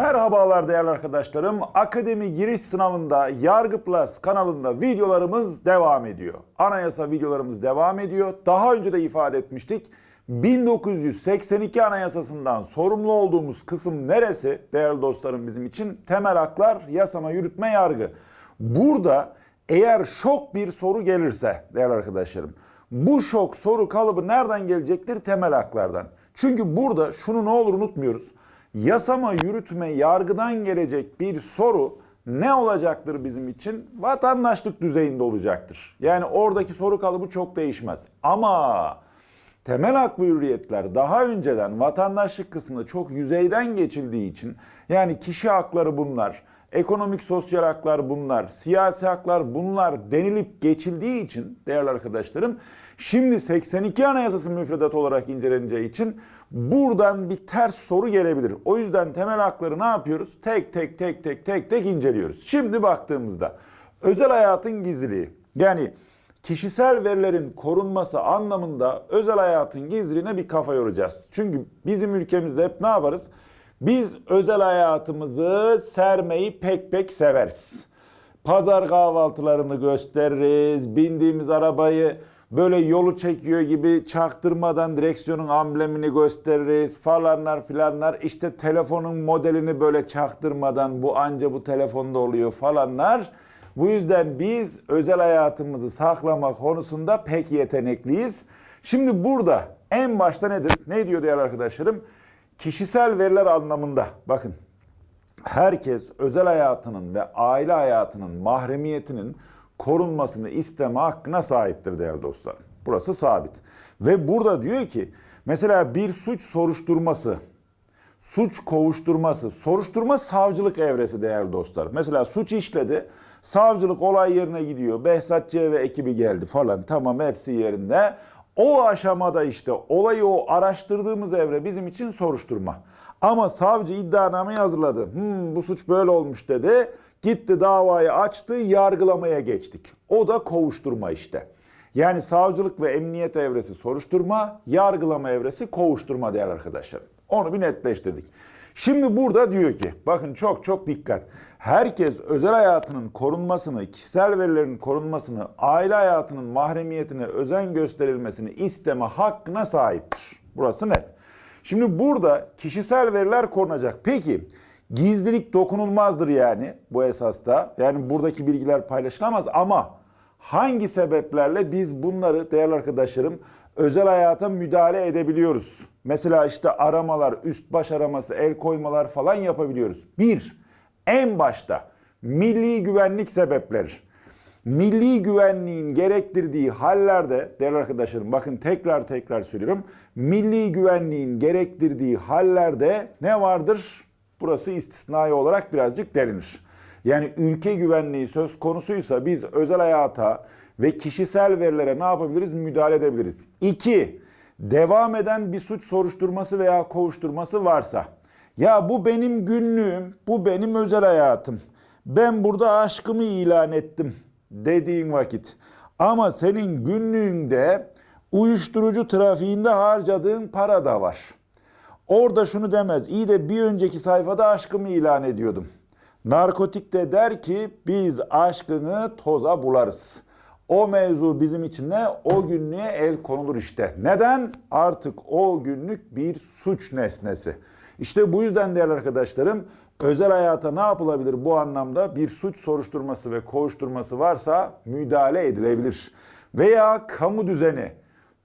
Merhabalar değerli arkadaşlarım. Akademi giriş sınavında Yargı Plus kanalında videolarımız devam ediyor. Anayasa videolarımız devam ediyor. Daha önce de ifade etmiştik. 1982 Anayasasından sorumlu olduğumuz kısım neresi değerli dostlarım bizim için? Temel haklar, yasama, yürütme, yargı. Burada eğer şok bir soru gelirse değerli arkadaşlarım bu şok soru kalıbı nereden gelecektir? Temel haklardan. Çünkü burada şunu ne olur unutmuyoruz. Yasama, yürütme, yargıdan gelecek bir soru ne olacaktır bizim için? Vatandaşlık düzeyinde olacaktır. Yani oradaki soru kalıbı çok değişmez. Ama temel hak ve hürriyetler daha önceden vatandaşlık kısmında çok yüzeyden geçildiği için yani kişi hakları bunlar, ekonomik sosyal haklar bunlar, siyasi haklar bunlar denilip geçildiği için değerli arkadaşlarım şimdi 82 Anayasası müfredat olarak inceleneceği için buradan bir ters soru gelebilir. O yüzden temel hakları ne yapıyoruz? Tek tek tek tek tek tek inceliyoruz. Şimdi baktığımızda özel hayatın gizliliği yani kişisel verilerin korunması anlamında özel hayatın gizliliğine bir kafa yoracağız. Çünkü bizim ülkemizde hep ne yaparız? Biz özel hayatımızı sermeyi pek pek severiz. Pazar kahvaltılarını gösteririz, bindiğimiz arabayı böyle yolu çekiyor gibi çaktırmadan direksiyonun amblemini gösteririz falanlar filanlar. İşte telefonun modelini böyle çaktırmadan bu anca bu telefonda oluyor falanlar. Bu yüzden biz özel hayatımızı saklama konusunda pek yetenekliyiz. Şimdi burada en başta nedir? Ne diyor değerli arkadaşlarım? Kişisel veriler anlamında bakın herkes özel hayatının ve aile hayatının mahremiyetinin korunmasını isteme hakkına sahiptir değerli dostlar. Burası sabit. Ve burada diyor ki mesela bir suç soruşturması, suç kovuşturması, soruşturma savcılık evresi değerli dostlar. Mesela suç işledi, savcılık olay yerine gidiyor, Behzat Ç. ve ekibi geldi falan tamam hepsi yerinde. O aşamada işte olayı o araştırdığımız evre bizim için soruşturma. Ama savcı iddianameyi hazırladı. Hmm, bu suç böyle olmuş dedi. Gitti davayı açtı, yargılamaya geçtik. O da kovuşturma işte. Yani savcılık ve emniyet evresi soruşturma, yargılama evresi kovuşturma değerli arkadaşlar. Onu bir netleştirdik. Şimdi burada diyor ki, bakın çok çok dikkat. Herkes özel hayatının korunmasını, kişisel verilerin korunmasını, aile hayatının mahremiyetine özen gösterilmesini isteme hakkına sahiptir. Burası net. Şimdi burada kişisel veriler korunacak. Peki gizlilik dokunulmazdır yani bu esasta. Yani buradaki bilgiler paylaşılamaz ama hangi sebeplerle biz bunları değerli arkadaşlarım özel hayata müdahale edebiliyoruz? Mesela işte aramalar, üst baş araması, el koymalar falan yapabiliyoruz. Bir, en başta milli güvenlik sebepleri. Milli güvenliğin gerektirdiği hallerde değerli arkadaşlarım bakın tekrar tekrar söylüyorum. Milli güvenliğin gerektirdiği hallerde ne vardır? Burası istisnai olarak birazcık derinir. Yani ülke güvenliği söz konusuysa biz özel hayata ve kişisel verilere ne yapabiliriz? Müdahale edebiliriz. İki, devam eden bir suç soruşturması veya kovuşturması varsa. Ya bu benim günlüğüm, bu benim özel hayatım. Ben burada aşkımı ilan ettim dediğin vakit. Ama senin günlüğünde uyuşturucu trafiğinde harcadığın para da var. Orada şunu demez. İyi de bir önceki sayfada aşkımı ilan ediyordum. Narkotik de der ki biz aşkını toza bularız. O mevzu bizim için ne? O günlüğe el konulur işte. Neden? Artık o günlük bir suç nesnesi. İşte bu yüzden değerli arkadaşlarım özel hayata ne yapılabilir bu anlamda? Bir suç soruşturması ve kovuşturması varsa müdahale edilebilir. Veya kamu düzeni,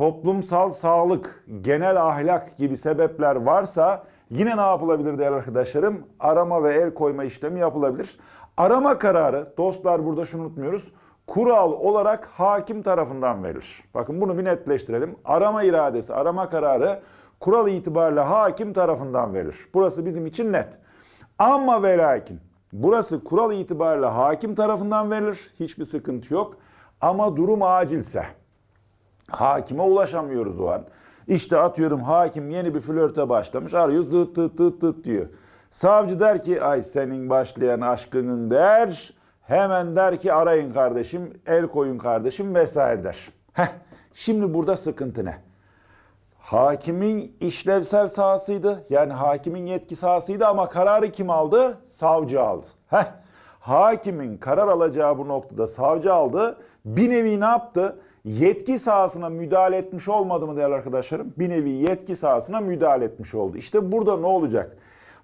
toplumsal sağlık, genel ahlak gibi sebepler varsa yine ne yapılabilir değerli arkadaşlarım? Arama ve el koyma işlemi yapılabilir. Arama kararı, dostlar burada şunu unutmuyoruz, kural olarak hakim tarafından verilir. Bakın bunu bir netleştirelim. Arama iradesi, arama kararı kural itibariyle hakim tarafından verilir. Burası bizim için net. Ama ve lakin burası kural itibariyle hakim tarafından verilir. Hiçbir sıkıntı yok. Ama durum acilse hakime ulaşamıyoruz o an. İşte atıyorum hakim yeni bir flörte başlamış arıyoruz dıt dıt dıt dıt diyor. Savcı der ki ay senin başlayan aşkının der. Hemen der ki arayın kardeşim, el koyun kardeşim vesaire der. Heh, şimdi burada sıkıntı ne? hakimin işlevsel sahasıydı. Yani hakimin yetki sahasıydı ama kararı kim aldı? Savcı aldı. Heh. Hakimin karar alacağı bu noktada savcı aldı. Bir nevi ne yaptı? Yetki sahasına müdahale etmiş olmadı mı değerli arkadaşlarım? Bir nevi yetki sahasına müdahale etmiş oldu. İşte burada ne olacak?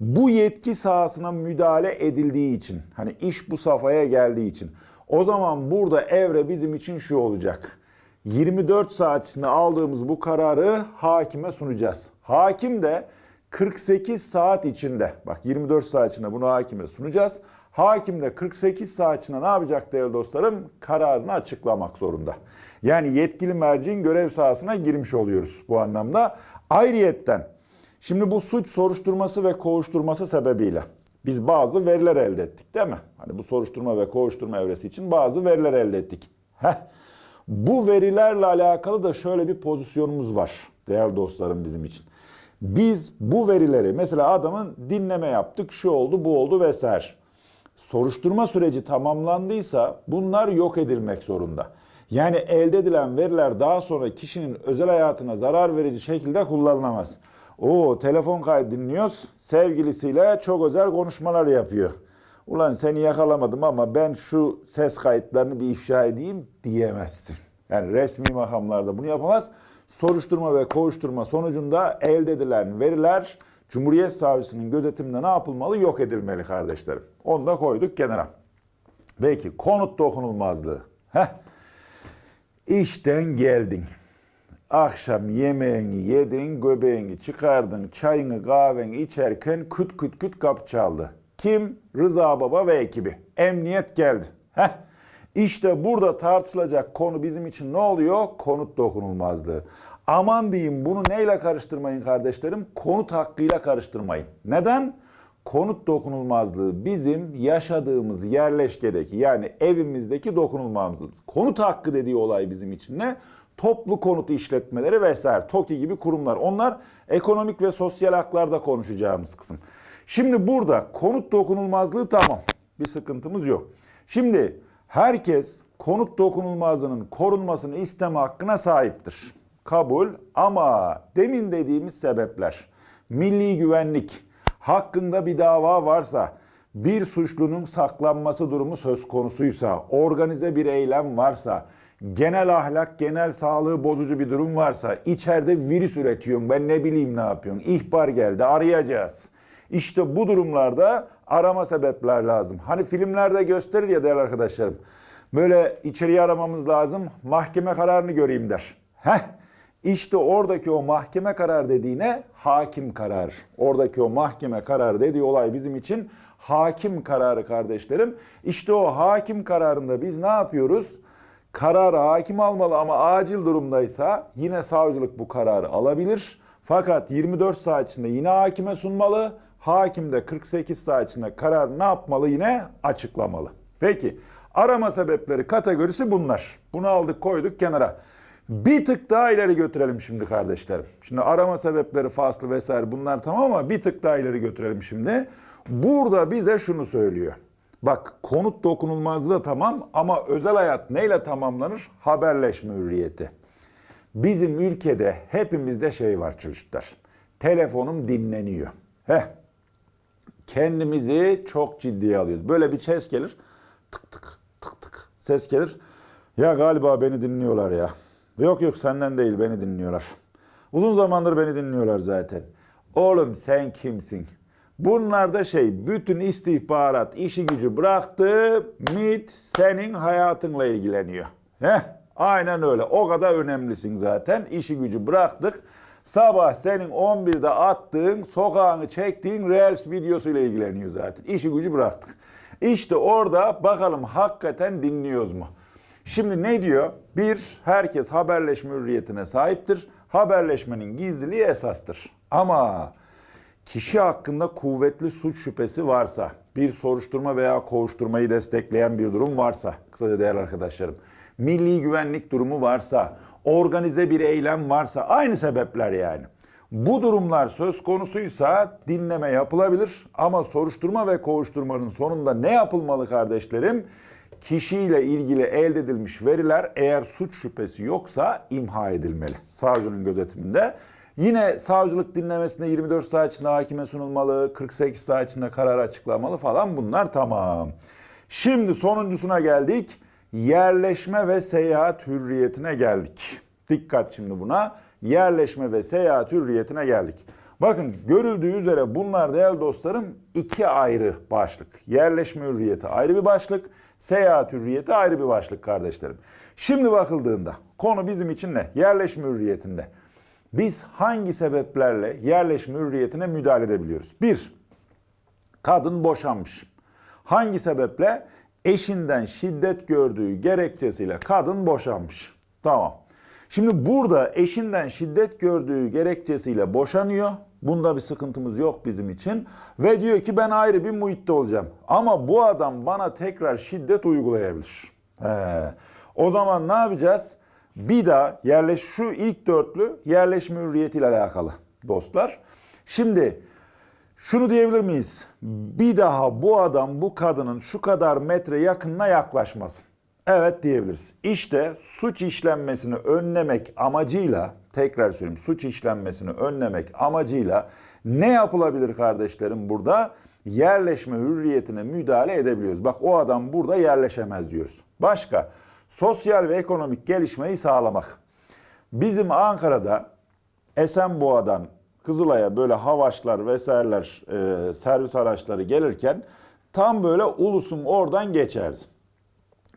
Bu yetki sahasına müdahale edildiği için, hani iş bu safhaya geldiği için o zaman burada evre bizim için şu olacak. 24 saat içinde aldığımız bu kararı hakime sunacağız. Hakim de 48 saat içinde, bak 24 saat içinde bunu hakime sunacağız. Hakim de 48 saat içinde ne yapacak değerli dostlarım? Kararını açıklamak zorunda. Yani yetkili merciğin görev sahasına girmiş oluyoruz bu anlamda. Ayrıyetten Şimdi bu suç soruşturması ve kovuşturması sebebiyle biz bazı veriler elde ettik değil mi? Hani bu soruşturma ve kovuşturma evresi için bazı veriler elde ettik. Heh. Bu verilerle alakalı da şöyle bir pozisyonumuz var değerli dostlarım bizim için. Biz bu verileri mesela adamın dinleme yaptık, şu oldu, bu oldu vesaire. Soruşturma süreci tamamlandıysa bunlar yok edilmek zorunda. Yani elde edilen veriler daha sonra kişinin özel hayatına zarar verici şekilde kullanılamaz. O telefon kaydı dinliyoruz. Sevgilisiyle çok özel konuşmalar yapıyor. Ulan seni yakalamadım ama ben şu ses kayıtlarını bir ifşa edeyim diyemezsin. Yani resmi makamlarda bunu yapamaz. Soruşturma ve kovuşturma sonucunda elde edilen veriler Cumhuriyet Savcısının gözetiminde ne yapılmalı? Yok edilmeli kardeşlerim. Onu da koyduk kenara. Peki konut dokunulmazlığı. Heh. İşten geldin. Akşam yemeğini yedin, göbeğini çıkardın, çayını kahveni içerken küt küt küt kapı çaldı. Kim? Rıza Baba ve ekibi. Emniyet geldi. Heh. İşte burada tartışılacak konu bizim için ne oluyor? Konut dokunulmazlığı. Aman diyeyim bunu neyle karıştırmayın kardeşlerim? Konut hakkıyla karıştırmayın. Neden? Konut dokunulmazlığı bizim yaşadığımız yerleşkedeki yani evimizdeki dokunulmazlığımız. Konut hakkı dediği olay bizim için ne? Toplu konut işletmeleri vesaire, TOKİ gibi kurumlar. Onlar ekonomik ve sosyal haklarda konuşacağımız kısım. Şimdi burada konut dokunulmazlığı tamam. Bir sıkıntımız yok. Şimdi herkes konut dokunulmazlığının korunmasını isteme hakkına sahiptir. Kabul ama demin dediğimiz sebepler, milli güvenlik, hakkında bir dava varsa, bir suçlunun saklanması durumu söz konusuysa, organize bir eylem varsa, genel ahlak, genel sağlığı bozucu bir durum varsa, içeride virüs üretiyorsun, ben ne bileyim ne yapıyorsun, ihbar geldi, arayacağız. İşte bu durumlarda arama sebepler lazım. Hani filmlerde gösterir ya değerli arkadaşlarım. Böyle içeriye aramamız lazım, mahkeme kararını göreyim der. Heh, işte oradaki o mahkeme karar dediğine hakim karar. Oradaki o mahkeme karar dediği olay bizim için hakim kararı kardeşlerim. İşte o hakim kararında biz ne yapıyoruz? Kararı hakim almalı ama acil durumdaysa yine savcılık bu kararı alabilir. Fakat 24 saat içinde yine hakime sunmalı. Hakim de 48 saat içinde karar ne yapmalı yine açıklamalı. Peki arama sebepleri kategorisi bunlar. Bunu aldık koyduk kenara. Bir tık daha ileri götürelim şimdi kardeşlerim. Şimdi arama sebepleri faslı vesaire bunlar tamam ama bir tık daha ileri götürelim şimdi. Burada bize şunu söylüyor. Bak konut dokunulmazlığı tamam ama özel hayat neyle tamamlanır? Haberleşme hürriyeti. Bizim ülkede hepimizde şey var çocuklar. Telefonum dinleniyor. Heh. Kendimizi çok ciddiye alıyoruz. Böyle bir ses gelir. Tık tık tık tık ses gelir. Ya galiba beni dinliyorlar ya. Yok yok senden değil beni dinliyorlar. Uzun zamandır beni dinliyorlar zaten. Oğlum sen kimsin? Bunlar da şey bütün istihbarat işi gücü bıraktı. MIT senin hayatınla ilgileniyor. Heh, aynen öyle. O kadar önemlisin zaten. İşi gücü bıraktık. Sabah senin 11'de attığın, sokağını çektiğin Reels videosuyla ilgileniyor zaten. İşi gücü bıraktık. İşte orada bakalım hakikaten dinliyoruz mu? Şimdi ne diyor? Bir, herkes haberleşme hürriyetine sahiptir. Haberleşmenin gizliliği esastır. Ama kişi hakkında kuvvetli suç şüphesi varsa, bir soruşturma veya kovuşturmayı destekleyen bir durum varsa, kısaca değerli arkadaşlarım, milli güvenlik durumu varsa, organize bir eylem varsa, aynı sebepler yani. Bu durumlar söz konusuysa dinleme yapılabilir ama soruşturma ve kovuşturmanın sonunda ne yapılmalı kardeşlerim? Kişiyle ilgili elde edilmiş veriler eğer suç şüphesi yoksa imha edilmeli savcının gözetiminde. Yine savcılık dinlemesinde 24 saat içinde hakime sunulmalı, 48 saat içinde karar açıklamalı falan bunlar tamam. Şimdi sonuncusuna geldik. Yerleşme ve seyahat hürriyetine geldik. Dikkat şimdi buna. Yerleşme ve seyahat hürriyetine geldik. Bakın görüldüğü üzere bunlar değerli dostlarım iki ayrı başlık. Yerleşme hürriyeti ayrı bir başlık, seyahat hürriyeti ayrı bir başlık kardeşlerim. Şimdi bakıldığında konu bizim için ne? Yerleşme hürriyetinde. Biz hangi sebeplerle yerleşme hürriyetine müdahale edebiliyoruz? Bir, kadın boşanmış. Hangi sebeple? Eşinden şiddet gördüğü gerekçesiyle kadın boşanmış. Tamam. Şimdi burada eşinden şiddet gördüğü gerekçesiyle boşanıyor. Bunda bir sıkıntımız yok bizim için. Ve diyor ki ben ayrı bir muhitte olacağım. Ama bu adam bana tekrar şiddet uygulayabilir. He. O zaman ne yapacağız? Bir daha yerleş şu ilk dörtlü yerleşme hürriyetiyle alakalı dostlar. Şimdi şunu diyebilir miyiz? Bir daha bu adam bu kadının şu kadar metre yakınına yaklaşmasın. Evet diyebiliriz. İşte suç işlenmesini önlemek amacıyla, tekrar söyleyeyim suç işlenmesini önlemek amacıyla ne yapılabilir kardeşlerim burada? Yerleşme hürriyetine müdahale edebiliyoruz. Bak o adam burada yerleşemez diyoruz. Başka? Sosyal ve ekonomik gelişmeyi sağlamak. Bizim Ankara'da Esenboğa'dan Kızılay'a böyle havaşlar vesaireler e, servis araçları gelirken tam böyle Ulus'un oradan geçerdi.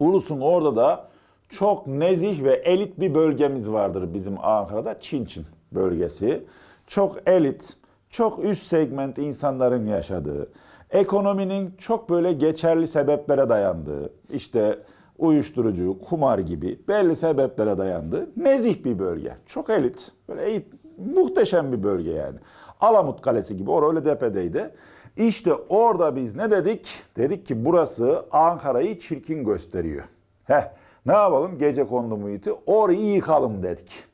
Ulus'un orada da çok nezih ve elit bir bölgemiz vardır bizim Ankara'da. Çinçin bölgesi. Çok elit, çok üst segment insanların yaşadığı, ekonominin çok böyle geçerli sebeplere dayandığı, işte uyuşturucu, kumar gibi belli sebeplere dayandığı nezih bir bölge. Çok elit, böyle elit, muhteşem bir bölge yani. Alamut Kalesi gibi, orada öyle tepedeydi. İşte orada biz ne dedik? Dedik ki burası Ankara'yı çirkin gösteriyor. Heh, ne yapalım gece kondu muhiti? Orayı yıkalım dedik.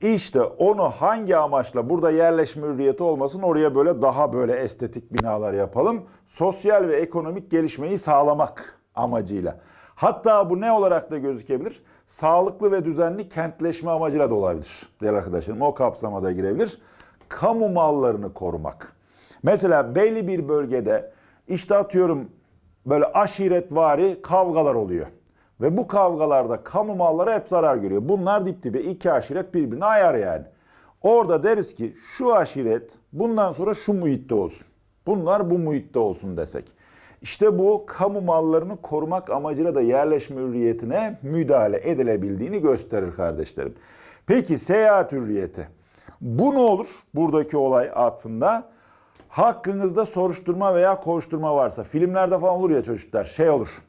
İşte onu hangi amaçla burada yerleşme hürriyeti olmasın oraya böyle daha böyle estetik binalar yapalım. Sosyal ve ekonomik gelişmeyi sağlamak amacıyla. Hatta bu ne olarak da gözükebilir? Sağlıklı ve düzenli kentleşme amacıyla da olabilir. Değerli arkadaşlarım o kapsamada girebilir. Kamu mallarını korumak. Mesela belli bir bölgede işte atıyorum böyle aşiretvari kavgalar oluyor. Ve bu kavgalarda kamu malları hep zarar görüyor. Bunlar dip dibe iki aşiret birbirine ayar yani. Orada deriz ki şu aşiret bundan sonra şu muhitte olsun. Bunlar bu muhitte olsun desek. İşte bu kamu mallarını korumak amacıyla da yerleşme hürriyetine müdahale edilebildiğini gösterir kardeşlerim. Peki seyahat hürriyeti. Bu ne olur buradaki olay atfında? Hakkınızda soruşturma veya kovuşturma varsa, filmlerde falan olur ya çocuklar, şey olur.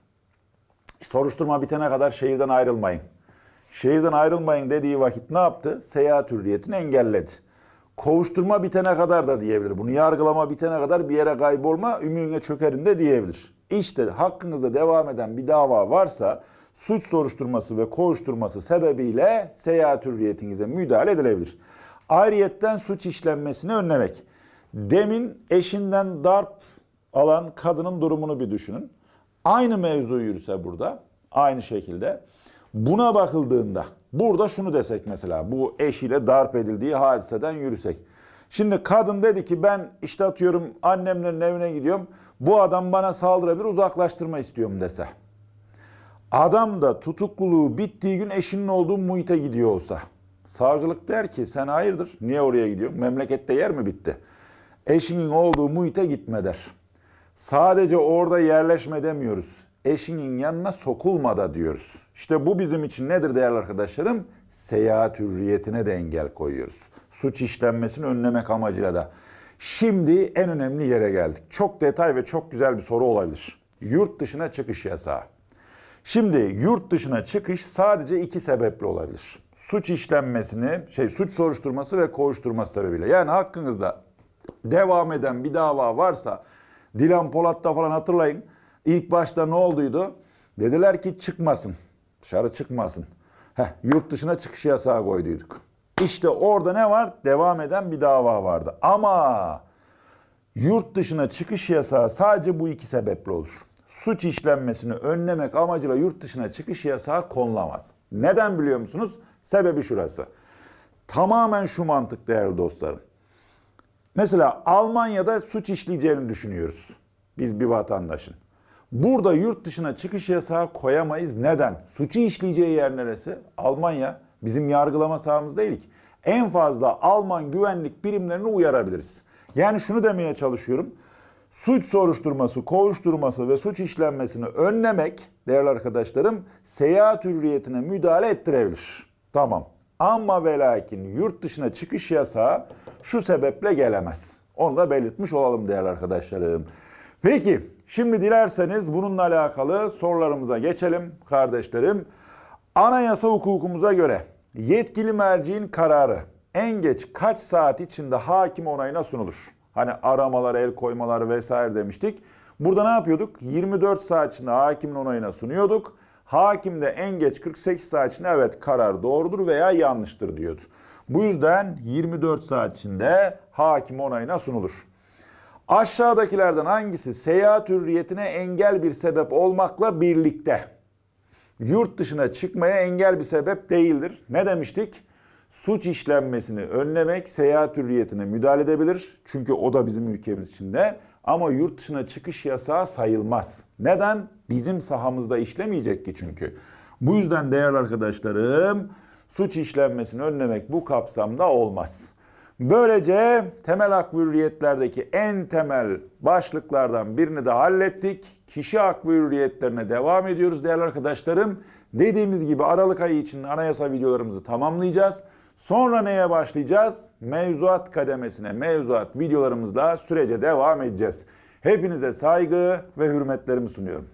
Soruşturma bitene kadar şehirden ayrılmayın. Şehirden ayrılmayın dediği vakit ne yaptı? Seyahat hürriyetini engelledi. Kovuşturma bitene kadar da diyebilir. Bunu yargılama bitene kadar bir yere kaybolma, ümüğüne çökerin de diyebilir. İşte hakkınızda devam eden bir dava varsa suç soruşturması ve kovuşturması sebebiyle seyahat hürriyetinize müdahale edilebilir. Ayrıyetten suç işlenmesini önlemek. Demin eşinden darp alan kadının durumunu bir düşünün. Aynı mevzu yürüse burada, aynı şekilde. Buna bakıldığında, burada şunu desek mesela, bu eşiyle darp edildiği hadiseden yürüsek. Şimdi kadın dedi ki ben işte atıyorum annemlerin evine gidiyorum, bu adam bana saldırabilir, uzaklaştırma istiyorum dese. Adam da tutukluluğu bittiği gün eşinin olduğu muhite gidiyor olsa. Savcılık der ki sen hayırdır, niye oraya gidiyorsun? Memlekette yer mi bitti? Eşinin olduğu muhite gitme der. Sadece orada yerleşme demiyoruz. Eşinin yanına sokulma da diyoruz. İşte bu bizim için nedir değerli arkadaşlarım? Seyahat hürriyetine de engel koyuyoruz. Suç işlenmesini önlemek amacıyla da. Şimdi en önemli yere geldik. Çok detay ve çok güzel bir soru olabilir. Yurt dışına çıkış yasağı. Şimdi yurt dışına çıkış sadece iki sebeple olabilir. Suç işlenmesini, şey suç soruşturması ve kovuşturması sebebiyle. Yani hakkınızda devam eden bir dava varsa Dilan Polat'ta falan hatırlayın. İlk başta ne olduydu? Dediler ki çıkmasın. Dışarı çıkmasın. Heh, yurt dışına çıkış yasağı koyduyduk. İşte orada ne var? Devam eden bir dava vardı. Ama yurt dışına çıkış yasağı sadece bu iki sebeple olur. suç işlenmesini önlemek amacıyla yurt dışına çıkış yasağı konulamaz. Neden biliyor musunuz? Sebebi şurası. Tamamen şu mantık değerli dostlarım. Mesela Almanya'da suç işleyeceğini düşünüyoruz. Biz bir vatandaşın. Burada yurt dışına çıkış yasağı koyamayız. Neden? Suçu işleyeceği yer neresi? Almanya. Bizim yargılama sahamız değil ki. En fazla Alman güvenlik birimlerini uyarabiliriz. Yani şunu demeye çalışıyorum. Suç soruşturması, kovuşturması ve suç işlenmesini önlemek değerli arkadaşlarım seyahat hürriyetine müdahale ettirebilir. Tamam. Ama ve lakin yurt dışına çıkış yasağı şu sebeple gelemez. Onu da belirtmiş olalım değerli arkadaşlarım. Peki şimdi dilerseniz bununla alakalı sorularımıza geçelim kardeşlerim. Anayasa hukukumuza göre yetkili merciğin kararı en geç kaç saat içinde hakim onayına sunulur? Hani aramalar, el koymalar vesaire demiştik. Burada ne yapıyorduk? 24 saat içinde hakimin onayına sunuyorduk. Hakim de en geç 48 saat içinde evet karar doğrudur veya yanlıştır diyordu. Bu yüzden 24 saat içinde hakim onayına sunulur. Aşağıdakilerden hangisi seyahat hürriyetine engel bir sebep olmakla birlikte yurt dışına çıkmaya engel bir sebep değildir? Ne demiştik? Suç işlenmesini önlemek seyahat hürriyetine müdahale edebilir. Çünkü o da bizim ülkemiz içinde. Ama yurt dışına çıkış yasağı sayılmaz. Neden? Bizim sahamızda işlemeyecek ki çünkü. Bu yüzden değerli arkadaşlarım suç işlenmesini önlemek bu kapsamda olmaz. Böylece temel hak ve hürriyetlerdeki en temel başlıklardan birini de hallettik. Kişi hak ve hürriyetlerine devam ediyoruz değerli arkadaşlarım. Dediğimiz gibi Aralık ayı için anayasa videolarımızı tamamlayacağız. Sonra neye başlayacağız? Mevzuat kademesine, mevzuat videolarımızla sürece devam edeceğiz. Hepinize saygı ve hürmetlerimi sunuyorum.